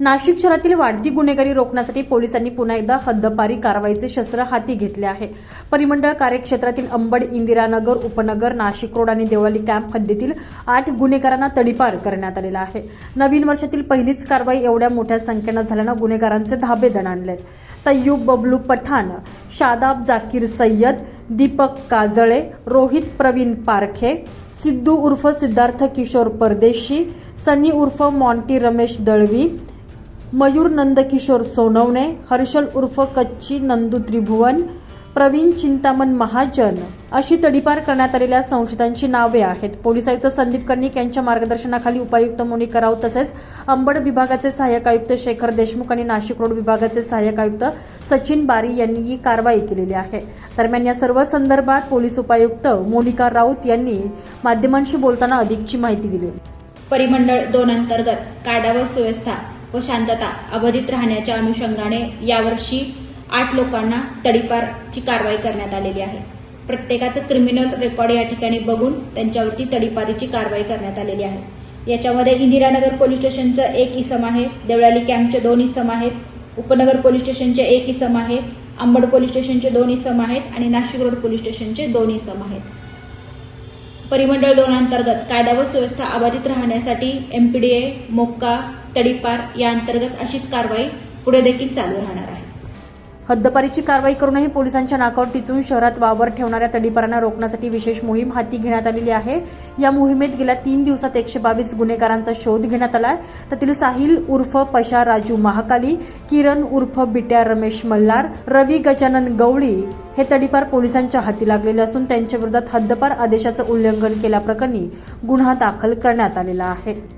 नाशिक शहरातील वाढती गुन्हेगारी रोखण्यासाठी पोलिसांनी पुन्हा एकदा हद्दपारी कारवाईचे शस्त्र हाती घेतले आहे. परिमंडळ कार्यक्षेत्रातील अंबड इंदिरानगर उपनगर नाशिक रोड आणि देवळाली कॅम्प हद्दीतील आठ गुन्हेगारांना तडीपार करण्यात आलेला आहे. नवीन वर्षातील पहिलीच कारवाई एवढ्या मोठ्या संख्येनं झाल्यानं गुन्हेगारांचे धाबे दणाणले. तय्यूब बबलू पठाण शादाब जाकीर सय्यद दीपक काजळे रोहित प्रवीण पारखे सिद्धू उर्फ सिद्धार्थ किशोर परदेशी सनी उर्फ मॉन्टी रमेश दळवी मयूर नंदकिशोर सोनवणे हर्षल उर्फ कच्ची नंदू त्रिभुवन प्रवीण चिंतामण महाजन अशी तडीपार करण्यात आलेल्या संशयितांची नावे आहेत. पोलीस आयुक्त संदीप कर्णिक यांच्या मार्गदर्शनाखाली उपायुक्त मोनिका राऊत तसेच अंबड विभागाचे सहाय्यक आयुक्त शेखर देशमुख आणि नाशिक रोड विभागाचे सहाय्यक आयुक्त सचिन बारी यांनी ही कारवाई केलेली आहे. दरम्यान या सर्व संदर्भात पोलीस उपायुक्त मोनिका राऊत यांनी माध्यमांशी बोलताना अधिकची माहिती दिली. परिमंडळ दोन अंतर्गत कायदा व सुव्यवस्था व शांतता अबाधित राहण्याच्या अनुषंगाने यावर्षी आठ लोकांना तडीपारची कारवाई करण्यात आलेली आहे. प्रत्येकाचं क्रिमिनल रेकॉर्ड या ठिकाणी बघून त्यांच्यावरती तडीपारीची कारवाई करण्यात आलेली आहे. याच्यामध्ये इंदिरानगर पोलीस स्टेशनचं एक इसम आहे देवळाली कॅम्पचे दोन इसम आहेत उपनगर पोलीस स्टेशनचे एक इसम आहे अंबड पोलीस स्टेशनचे दोन इसम आहेत आणि नाशिक रोड पोलीस स्टेशनचे दोन इसम आहेत. परिमंडळ दोन अंतर्गत कायदा व सुव्यवस्था अबाधित राहण्यासाठी एमपीडीए मोक्का तडीपार या अंतर्गत अशीच कारवाई पुढे देखील चालू राहणार आहे. हद्दपारीची कारवाई करूनही पोलिसांच्या नाकावर टिचून शहरात वावर ठेवणाऱ्या तडीपारांना रोखण्यासाठी विशेष मोहीम हाती घेण्यात आलेली आहे. या मोहिमेत गेल्या तीन दिवसात एकशे बावीस गुन्हेगारांचा शोध घेण्यात आलाय. त्यातील साहिल उर्फ पशा राजू महाकाली किरण उर्फ बिट्या रमेश मल्हार रवी गजानन गवळी हे तडीपार पोलिसांच्या हाती लागलेले असून त्यांच्या विरोधात हद्दपार आदेशाचं उल्लंघन केल्याप्रकरणी गुन्हा दाखल करण्यात आलेला आहे.